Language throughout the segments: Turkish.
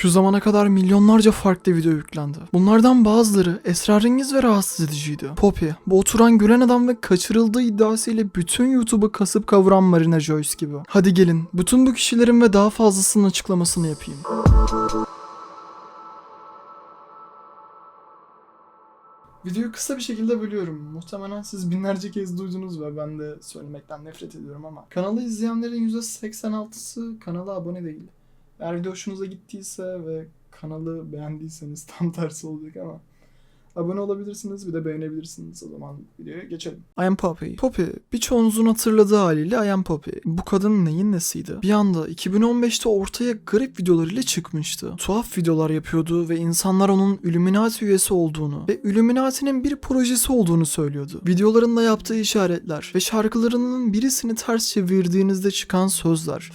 Şu zamana kadar milyonlarca farklı video yüklendi. Bunlardan bazıları esrarengiz ve rahatsız ediciydi. Poppy, bu oturan gülen adam ve kaçırıldığı iddiasıyla bütün YouTube'u kasıp kavuran Marina Joyce gibi. Hadi gelin, bütün bu kişilerin ve daha fazlasının açıklamasını yapayım. Videoyu kısa bir şekilde bölüyorum. Muhtemelen siz binlerce kez duydunuz ve ben de söylemekten nefret ediyorum ama. Kanalı izleyenlerin %86'sı kanala abone değil. Eğer video hoşunuza gittiyse ve kanalı beğendiyseniz tam tersi olacak ama. Abone olabilirsiniz bir de beğenebilirsiniz. O zaman videoya geçelim. I am Poppy. Poppy birçoğunuzun hatırladığı haliyle I am Poppy. Bu kadın neyin nesiydi? Bir anda 2015'te ortaya garip videolarıyla çıkmıştı. Tuhaf videolar yapıyordu ve insanlar onun Illuminati üyesi olduğunu ve Illuminati'nin bir projesi olduğunu söylüyordu. Videolarında yaptığı işaretler ve şarkılarının birisini ters çevirdiğinizde çıkan sözler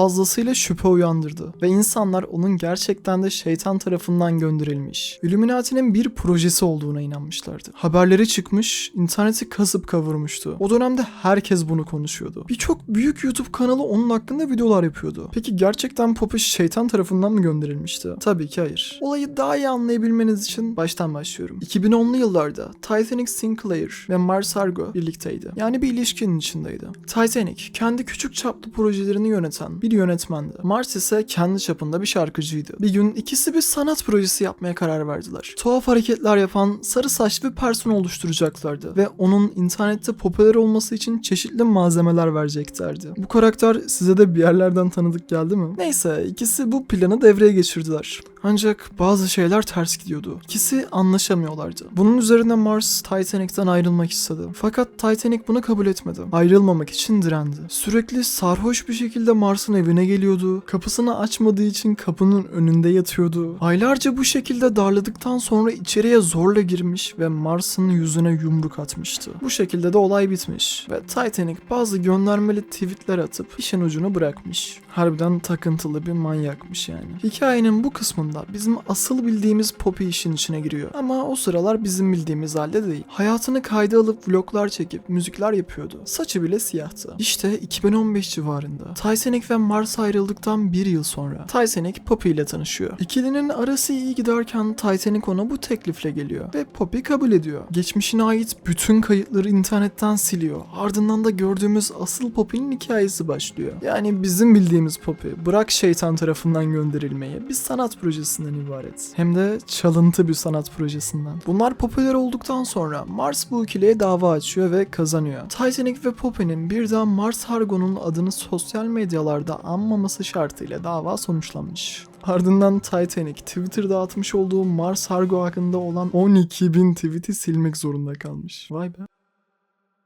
fazlasıyla şüphe uyandırdı ve insanlar onun gerçekten de şeytan tarafından gönderilmiş, Illuminati'nin bir projesi olduğuna inanmışlardı. Haberleri çıkmış, interneti kasıp kavurmuştu. O dönemde herkes bunu konuşuyordu. Birçok büyük YouTube kanalı onun hakkında videolar yapıyordu. Peki gerçekten Poppy şeytan tarafından mı gönderilmişti? Tabii ki hayır. Olayı daha iyi anlayabilmeniz için baştan başlıyorum. 2010'lu yıllarda Titanic Sinclair ve Mars Argo birlikteydi. Yani bir ilişkinin içindeydi. Titanic kendi küçük çaplı projelerini yöneten bir yönetmendi. Mars ise kendi çapında bir şarkıcıydı. Bir gün ikisi bir sanat projesi yapmaya karar verdiler. Tuhaf hareketler yapan sarı saçlı bir person oluşturacaklardı ve onun internette popüler olması için çeşitli malzemeler vereceklerdi. Bu karakter size de bir yerlerden tanıdık geldi mi? Neyse ikisi bu planı devreye geçirdiler. Ancak bazı şeyler ters gidiyordu. İkisi anlaşamıyorlardı. Bunun üzerine Mars Titanic'ten ayrılmak istedi. Fakat Titanic bunu kabul etmedi. Ayrılmamak için direndi. Sürekli sarhoş bir şekilde Mars'ın evine geliyordu. Kapısını açmadığı için kapının önünde yatıyordu. Aylarca bu şekilde darladıktan sonra içeriye zorla girmiş ve Mars'ın yüzüne yumruk atmıştı. Bu şekilde de olay bitmiş ve Titanic bazı göndermeli tweetler atıp işin ucunu bırakmış. Harbiden takıntılı bir manyakmış yani. Hikayenin bu kısmında bizim asıl bildiğimiz Poppy işin içine giriyor. Ama o sıralar bizim bildiğimiz halde değil. Hayatını kayda alıp vloglar çekip müzikler yapıyordu. Saçı bile siyahtı. İşte 2015 civarında Titanic ve Mars ayrıldıktan bir yıl sonra Titanic Poppy ile tanışıyor. İkilinin arası iyi giderken Titanic ona bu teklifle geliyor ve Poppy kabul ediyor. Geçmişine ait bütün kayıtları internetten siliyor. Ardından da gördüğümüz asıl Poppy'nin hikayesi başlıyor. Yani bizim bildiğimiz Poppy bırak şeytan tarafından gönderilmeyi bir sanat projesinden ibaret. Hem de çalıntı bir sanat projesinden. Bunlar popüler olduktan sonra Mars bu ikiliye dava açıyor ve kazanıyor. Titanic ve Poppy'nin bir daha Mars Hargo'nun adını sosyal medyalarda anmaması şartıyla dava sonuçlanmış. Ardından Titanic Twitter'da atmış olduğu Mars Hargo hakkında olan 12.000 tweet'i silmek zorunda kalmış. Vay be.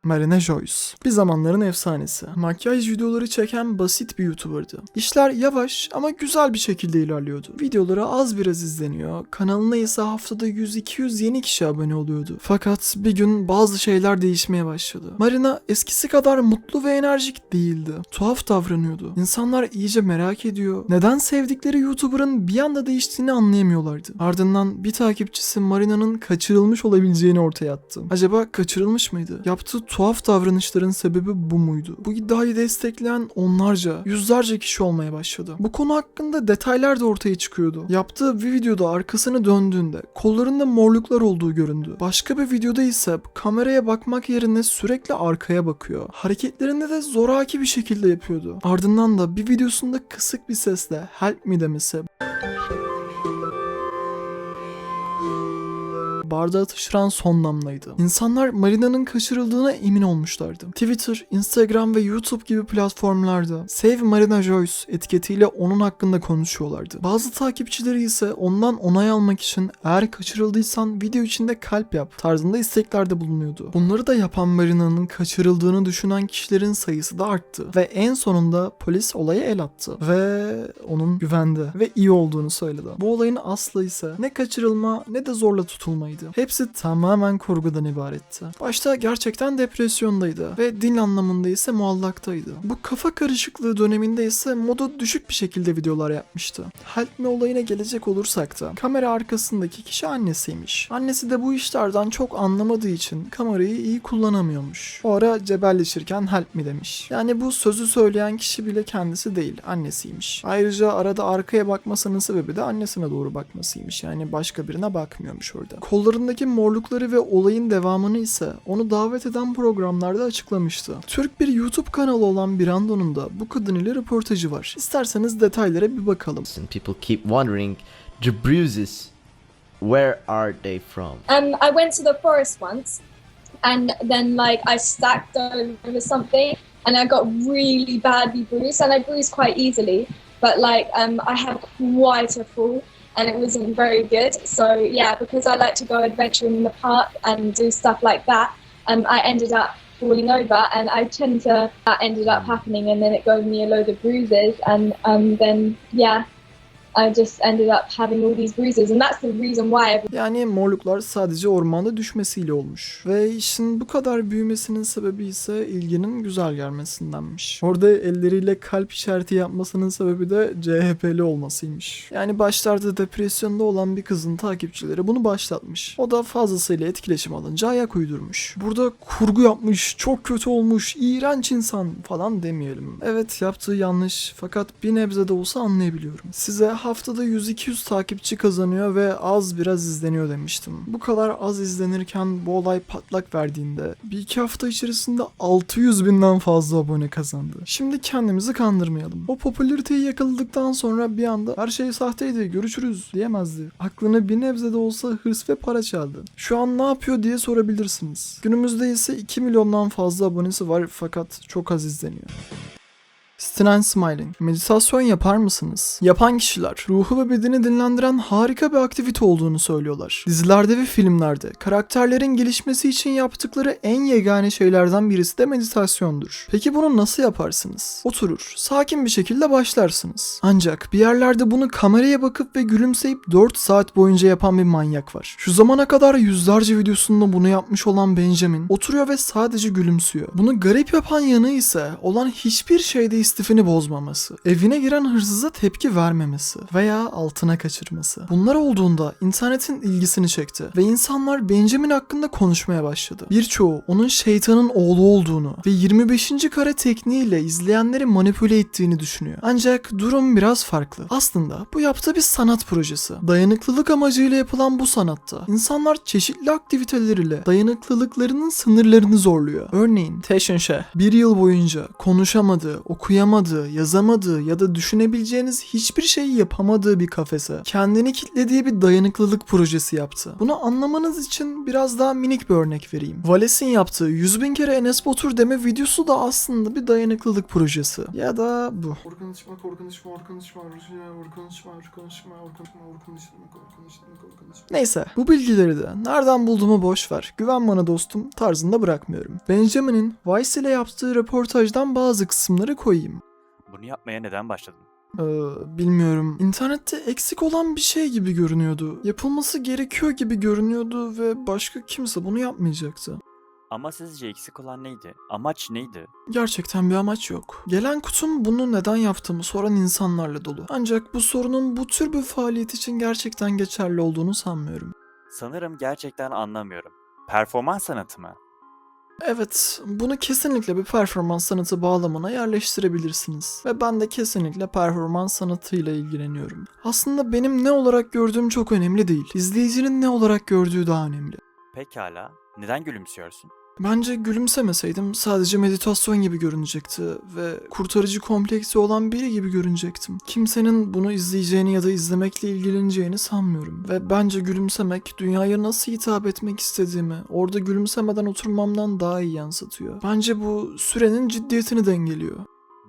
Marina Joyce. Bir zamanların efsanesi. Makyaj videoları çeken basit bir YouTuber'dı. İşler yavaş ama güzel bir şekilde ilerliyordu. Videoları az biraz izleniyor. Kanalına ise haftada 100-200 yeni kişi abone oluyordu. Fakat bir gün bazı şeyler değişmeye başladı. Marina eskisi kadar mutlu ve enerjik değildi. Tuhaf davranıyordu. İnsanlar iyice merak ediyor. Neden sevdikleri YouTuber'ın bir anda değiştiğini anlayamıyorlardı. Ardından bir takipçisi Marina'nın kaçırılmış olabileceğini ortaya attı. Acaba kaçırılmış mıydı? Yaptığı tuhaf davranışların sebebi bu muydu? Bu iddiayı destekleyen onlarca, yüzlerce kişi olmaya başladı. Bu konu hakkında detaylar da ortaya çıkıyordu. Yaptığı bir videoda arkasını döndüğünde kollarında morluklar olduğu göründü. Başka bir videoda ise kameraya bakmak yerine sürekli arkaya bakıyor. Hareketlerini de zoraki bir şekilde yapıyordu. Ardından da bir videosunda kısık bir sesle help me demesi bardağı taşıran son damlaydı. İnsanlar Marina'nın kaçırıldığına emin olmuşlardı. Twitter, Instagram ve YouTube gibi platformlarda Save Marina Joyce etiketiyle onun hakkında konuşuyorlardı. Bazı takipçileri ise ondan onay almak için eğer kaçırıldıysan video içinde kalp yap tarzında isteklerde bulunuyordu. Bunları da yapan Marina'nın kaçırıldığını düşünen kişilerin sayısı da arttı ve en sonunda polis olaya el attı ve onun güvende ve iyi olduğunu söyledi. Bu olayın aslı ise ne kaçırılma ne de zorla tutulmaydı. Değildi. Hepsi tamamen kurgudan ibaretti. Başta gerçekten depresyondaydı ve dil anlamında ise muallaktaydı. Bu kafa karışıklığı döneminde ise modu düşük bir şekilde videolar yapmıştı. Help me olayına gelecek olursak da kamera arkasındaki kişi annesiymiş. Annesi de bu işlerden çok anlamadığı için kamerayı iyi kullanamıyormuş. O ara cebelleşirken help me demiş. Yani bu sözü söyleyen kişi bile kendisi değil, annesiymiş. Ayrıca arada arkaya bakmasının sebebi de annesine doğru bakmasıymış. Yani başka birine bakmıyormuş orada. Kollarındaki morlukları ve olayın devamını ise onu davet eden programlarda açıklamıştı. Türk bir YouTube kanalı olan Brando'nun da bu kadın ile röportajı var. İsterseniz detaylara bir bakalım. people keep wondering the bruises where are they from Um, I went to the forest once, and then like I stacked over something, and I got really badly bruised, and I bruised quite easily. But like um, I had quite a fall, and it wasn't very good. So yeah, because I like to go adventuring in the park and do stuff like that, um, I ended up falling over, and I tend to that ended up happening, and then it gave me a load of bruises, and um, then yeah. Yani morluklar sadece ormanda düşmesiyle olmuş. Ve işin bu kadar büyümesinin sebebi ise ilginin güzel gelmesindenmiş. Orada elleriyle kalp işareti yapmasının sebebi de CHP'li olmasıymış. Yani başlarda depresyonda olan bir kızın takipçileri bunu başlatmış. O da fazlasıyla etkileşim alınca ayak uydurmuş. Burada kurgu yapmış, çok kötü olmuş, iğrenç insan falan demeyelim. Evet yaptığı yanlış fakat bir nebze de olsa anlayabiliyorum. Size haftada 100-200 takipçi kazanıyor ve az biraz izleniyor demiştim. Bu kadar az izlenirken bu olay patlak verdiğinde bir iki hafta içerisinde 600 binden fazla abone kazandı. Şimdi kendimizi kandırmayalım. O popülariteyi yakaladıktan sonra bir anda her şey sahteydi görüşürüz diyemezdi. Aklını bir nebze de olsa hırs ve para çaldı. Şu an ne yapıyor diye sorabilirsiniz. Günümüzde ise 2 milyondan fazla abonesi var fakat çok az izleniyor. Stin Smiling. Meditasyon yapar mısınız? Yapan kişiler ruhu ve bedeni dinlendiren harika bir aktivite olduğunu söylüyorlar. Dizilerde ve filmlerde karakterlerin gelişmesi için yaptıkları en yegane şeylerden birisi de meditasyondur. Peki bunu nasıl yaparsınız? Oturur, sakin bir şekilde başlarsınız. Ancak bir yerlerde bunu kameraya bakıp ve gülümseyip 4 saat boyunca yapan bir manyak var. Şu zamana kadar yüzlerce videosunda bunu yapmış olan Benjamin oturuyor ve sadece gülümsüyor. Bunu garip yapan yanı ise olan hiçbir şeyde istifini bozmaması, evine giren hırsıza tepki vermemesi veya altına kaçırması. Bunlar olduğunda internetin ilgisini çekti ve insanlar Benjamin hakkında konuşmaya başladı. Birçoğu onun şeytanın oğlu olduğunu ve 25. kare tekniğiyle izleyenleri manipüle ettiğini düşünüyor. Ancak durum biraz farklı. Aslında bu yaptığı bir sanat projesi. Dayanıklılık amacıyla yapılan bu sanatta insanlar çeşitli aktiviteleriyle dayanıklılıklarının sınırlarını zorluyor. Örneğin Teşenşeh bir yıl boyunca konuşamadığı, okuyamadığı, yazamadığı ya da düşünebileceğiniz hiçbir şeyi yapamadığı bir kafese kendini kitlediği bir dayanıklılık projesi yaptı. Bunu anlamanız için biraz daha minik bir örnek vereyim. Vales'in yaptığı 100 bin kere Enes Batur deme videosu da aslında bir dayanıklılık projesi. Ya da bu. Korkunçma, korkunçma, korkunçma, korkunçma, korkunçma, Neyse bu bilgileri de nereden bulduğumu boş ver. Güven bana dostum tarzında bırakmıyorum. Benjamin'in Vice ile yaptığı röportajdan bazı kısımları koyayım. Bunu yapmaya neden başladın? Ee, bilmiyorum. İnternette eksik olan bir şey gibi görünüyordu. Yapılması gerekiyor gibi görünüyordu ve başka kimse bunu yapmayacaktı. Ama sizce eksik olan neydi? Amaç neydi? Gerçekten bir amaç yok. Gelen kutum bunu neden yaptığımı soran insanlarla dolu. Ancak bu sorunun bu tür bir faaliyet için gerçekten geçerli olduğunu sanmıyorum. Sanırım gerçekten anlamıyorum. Performans sanatı mı? Evet, bunu kesinlikle bir performans sanatı bağlamına yerleştirebilirsiniz. Ve ben de kesinlikle performans sanatıyla ilgileniyorum. Aslında benim ne olarak gördüğüm çok önemli değil. İzleyicinin ne olarak gördüğü daha önemli. Pekala. Neden gülümsüyorsun? Bence gülümsemeseydim sadece meditasyon gibi görünecekti ve kurtarıcı kompleksi olan biri gibi görünecektim. Kimsenin bunu izleyeceğini ya da izlemekle ilgileneceğini sanmıyorum. Ve bence gülümsemek dünyaya nasıl hitap etmek istediğimi orada gülümsemeden oturmamdan daha iyi yansıtıyor. Bence bu sürenin ciddiyetini dengeliyor.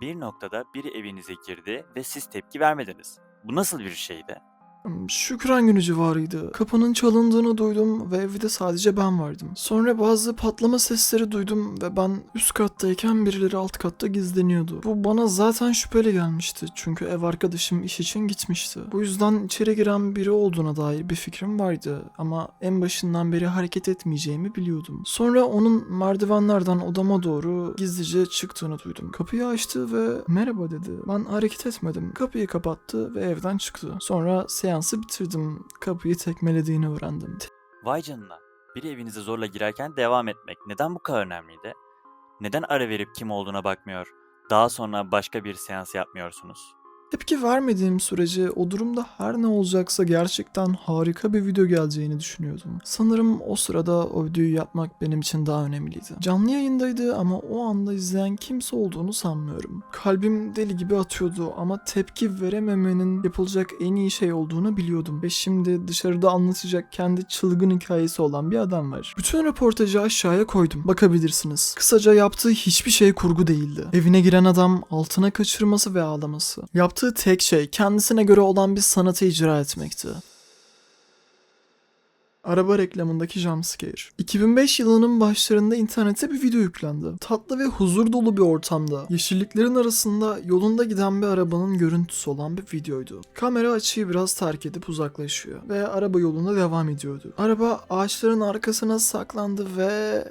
Bir noktada biri evinize girdi ve siz tepki vermediniz. Bu nasıl bir şeydi? Hmm, Şükran günü civarıydı. Kapının çalındığını duydum ve evde sadece ben vardım. Sonra bazı patlama sesleri duydum ve ben üst kattayken birileri alt katta gizleniyordu. Bu bana zaten şüpheli gelmişti çünkü ev arkadaşım iş için gitmişti. Bu yüzden içeri giren biri olduğuna dair bir fikrim vardı ama en başından beri hareket etmeyeceğimi biliyordum. Sonra onun merdivenlerden odama doğru gizlice çıktığını duydum. Kapıyı açtı ve merhaba dedi. Ben hareket etmedim. Kapıyı kapattı ve evden çıktı. Sonra seansı bitirdim. Kapıyı tekmelediğini öğrendim. Vay canına. Biri evinize zorla girerken devam etmek neden bu kadar önemliydi? Neden ara verip kim olduğuna bakmıyor? Daha sonra başka bir seans yapmıyorsunuz. Tepki vermediğim sürece o durumda her ne olacaksa gerçekten harika bir video geleceğini düşünüyordum. Sanırım o sırada o videoyu yapmak benim için daha önemliydi. Canlı yayındaydı ama o anda izleyen kimse olduğunu sanmıyorum. Kalbim deli gibi atıyordu ama tepki verememenin yapılacak en iyi şey olduğunu biliyordum. Ve şimdi dışarıda anlatacak kendi çılgın hikayesi olan bir adam var. Bütün röportajı aşağıya koydum. Bakabilirsiniz. Kısaca yaptığı hiçbir şey kurgu değildi. Evine giren adam altına kaçırması ve ağlaması. Yaptığı tek şey kendisine göre olan bir sanatı icra etmekti. Araba reklamındaki jumpscare. 2005 yılının başlarında internete bir video yüklendi. Tatlı ve huzur dolu bir ortamda, yeşilliklerin arasında yolunda giden bir arabanın görüntüsü olan bir videoydu. Kamera açıyı biraz terk edip uzaklaşıyor ve araba yolunda devam ediyordu. Araba ağaçların arkasına saklandı ve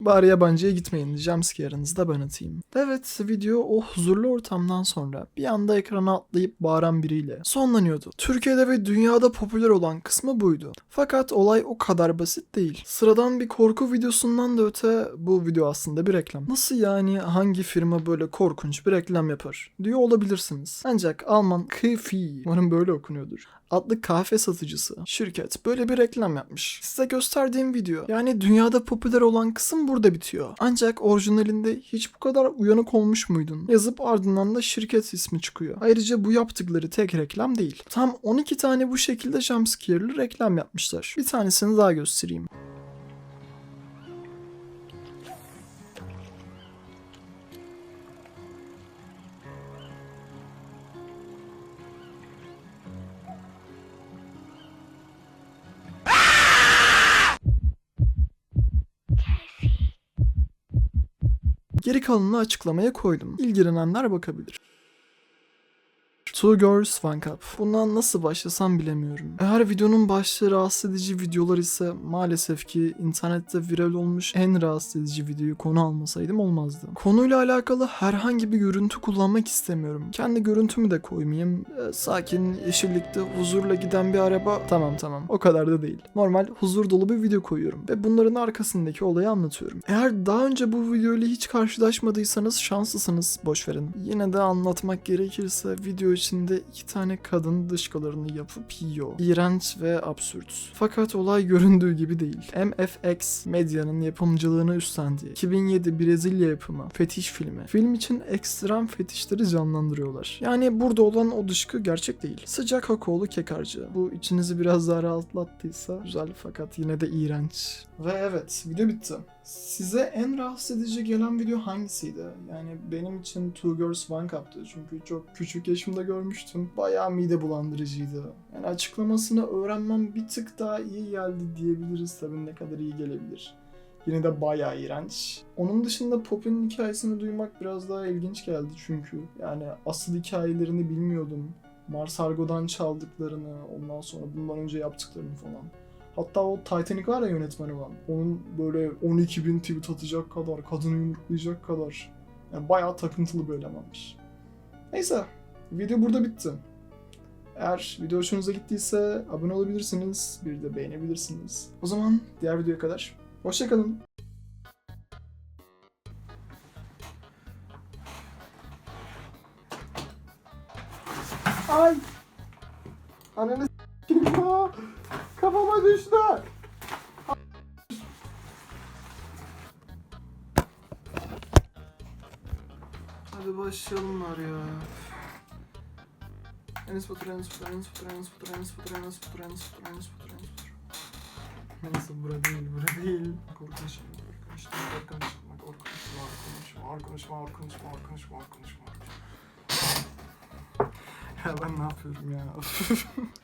Bari yabancıya gitmeyin. Jumpscare'ınızı da ben atayım. Evet video o huzurlu ortamdan sonra bir anda ekrana atlayıp bağıran biriyle sonlanıyordu. Türkiye'de ve dünyada popüler olan kısmı buydu. Fakat olay o kadar basit değil. Sıradan bir korku videosundan da öte bu video aslında bir reklam. Nasıl yani hangi firma böyle korkunç bir reklam yapar diyor olabilirsiniz. Ancak Alman Kıfi, umarım böyle okunuyordur adlı kahve satıcısı şirket böyle bir reklam yapmış. Size gösterdiğim video yani dünyada popüler olan kısım burada bitiyor. Ancak orijinalinde hiç bu kadar uyanık olmuş muydun? Yazıp ardından da şirket ismi çıkıyor. Ayrıca bu yaptıkları tek reklam değil. Tam 12 tane bu şekilde jumpscare'lı reklam yapmışlar. Bir tanesini daha göstereyim. Geri açıklamaya koydum. İlgilenenler bakabilir. Two Girls One Cup. Bundan nasıl başlasam bilemiyorum. Eğer videonun başlığı rahatsız edici videolar ise maalesef ki internette viral olmuş en rahatsız edici videoyu konu almasaydım olmazdı. Konuyla alakalı herhangi bir görüntü kullanmak istemiyorum. Kendi görüntümü de koymayayım. Ee, sakin, yeşillikte huzurla giden bir araba. Tamam tamam o kadar da değil. Normal huzur dolu bir video koyuyorum ve bunların arkasındaki olayı anlatıyorum. Eğer daha önce bu videoyla hiç karşılaşmadıysanız şanslısınız. Boş verin. Yine de anlatmak gerekirse video içinde iki tane kadın dışkalarını yapıp yiyor. İğrenç ve absürt. Fakat olay göründüğü gibi değil. MFX medyanın yapımcılığını üstlendiği 2007 Brezilya yapımı fetiş filmi. Film için ekstrem fetişleri canlandırıyorlar. Yani burada olan o dışkı gerçek değil. Sıcak kakaolu kek harcı. Bu içinizi biraz daha rahatlattıysa güzel fakat yine de iğrenç. Ve evet video bitti. Size en rahatsız edici gelen video hangisiydi? Yani benim için Two Girls One Cup'tı. Çünkü çok küçük yaşımda görmüştüm. Bayağı mide bulandırıcıydı. Yani açıklamasını öğrenmem bir tık daha iyi geldi diyebiliriz tabii ne kadar iyi gelebilir. Yine de bayağı iğrenç. Onun dışında Poppy'nin hikayesini duymak biraz daha ilginç geldi çünkü. Yani asıl hikayelerini bilmiyordum. Mars Argo'dan çaldıklarını, ondan sonra bundan önce yaptıklarını falan. Hatta o Titanic var ya yönetmeni olan. Onun böyle 12 bin tweet atacak kadar, kadını yumruklayacak kadar. Yani bayağı takıntılı bir elemanmış. Neyse, video burada bitti. Eğer video hoşunuza gittiyse abone olabilirsiniz, bir de beğenebilirsiniz. O zaman diğer videoya kadar hoşçakalın. Ay! Ananı ya! Kafama düştü! Hadi başlayalım var ya. Enes Batur, Enes Batur, Enes Batur, Enes Batur, Enes Batur, Enes Batur, Enes Batur, Enes Batur, Enes Batur. Neyse bura değil, bura değil. Korkunçum, korkunçum, korkunçum, korkunçum, korkunçum, korkunçum, korkunçum, korkunçum, korkunçum, korkunçum. ya ben ne yapıyorum ya?